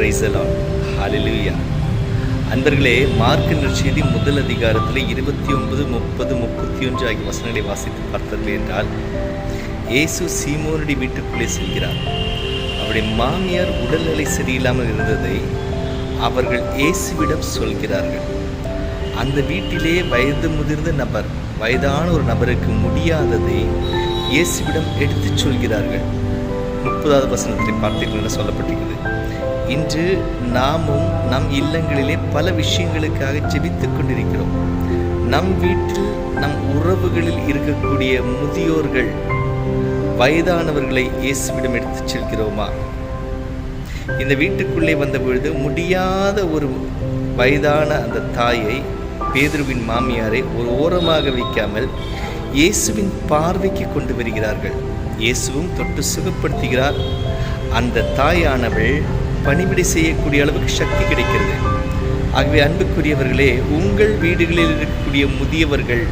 பிரைசலாம் ஹalleluya அன்பர்களே மார்க் செய்தி முதல் அதிகாரத்தில் இருபத்தி ஒன்பது முப்பது முப்பத்தி ஒன்று ஆகிய வசனங்களை வாசித்து பார்த்தது என்றால் இயேசு சீமோனுடைய வீட்டுக்குள்ளே செல்கிறார். அவருடைய மாமியார் உடல்நிலை சரியில்லாமல் இருந்ததை அவர்கள் இயேசுவிடம் சொல்கிறார்கள். அந்த வீட்டிலே வயது முதிர்ந்த நபர் வயதான ஒரு நபருக்கு முடியாததை இயேசுவிடம் எடுத்துச் சொல்கிறார்கள். முப்பதாவது வசனத்தை பார்த்தீர்கள் என்று சொல்லப்பட்டிருக்கிறது. இன்று நாமும் நம் இல்லங்களிலே பல விஷயங்களுக்காக ஜெபித்துக் கொண்டிருக்கிறோம். நம் வீட்டில் நம் உறவுகளில் இருக்கக்கூடிய முதியோர்கள் வயதானவர்களை இயேசுவிடம் எடுத்துச் செல்கிறோமா? இந்த வீட்டுக்குள்ளே வந்த பொழுது முடியாத ஒரு வயதான அந்த தாயை பேதுருவின் மாமியாரை ஒரு ஓரமாக வைக்காமல் இயேசுவின் பார்வைக்கு கொண்டு வருகிறார்கள். இயேசுவும் தொட்டு சுகப்படுத்துகிறார். அந்த தாயானவள் பணிவிடை செய்யக்கூடிய அளவுக்கு சக்தி கிடைக்கிறது. ஆகவே அன்புக்குரியவர்களே உங்கள் வீடுகளில் இருக்கக்கூடிய முதியவர்கள்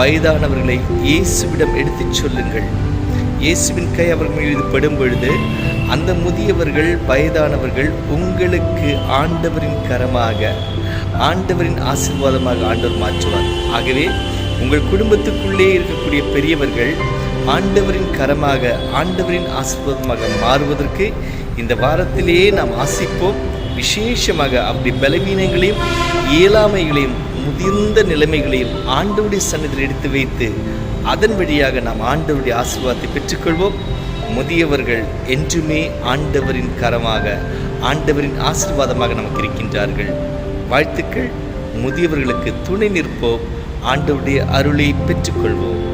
வயதானவர்களை இயேசுவிடம் எடுத்துச் சொல்லுங்கள். இயேசுவின் கை அவர்கள் மீது படும் பொழுது அந்த முதியவர்கள் வயதானவர்கள் உங்களுக்கு ஆண்டவரின் கரமாக ஆண்டவரின் ஆசீர்வாதமாக ஆண்டவர் மாற்றுவார். ஆகவே உங்கள் குடும்பத்துக்குள்ளே இருக்கக்கூடிய பெரியவர்கள் ஆண்டவரின் கரமாக ஆண்டவரின் ஆசீர்வாதமாக மாறுவதற்கு இந்த வாரத்திலேயே நாம் ஆசிப்போம். விசேஷமாக அப்படி பலவீனங்களையும் இயலாமைகளையும் முதிர்ந்த நிலைமைகளையும் ஆண்டவருடைய சன்னதியில் எடுத்து வைத்து அதன் வழியாக நாம் ஆண்டவருடைய ஆசீர்வாதத்தை பெற்றுக்கொள்வோம். முதியவர்கள் என்றுமே ஆண்டவரின் கரமாக ஆண்டவரின் ஆசீர்வாதமாக நமக்கு இருக்கின்றார்கள். வாழ்த்துக்கள். முதியவர்களுக்கு துணை நிற்போம். ஆண்டவுடைய அருளை பெற்றுக்கொள்வோம்.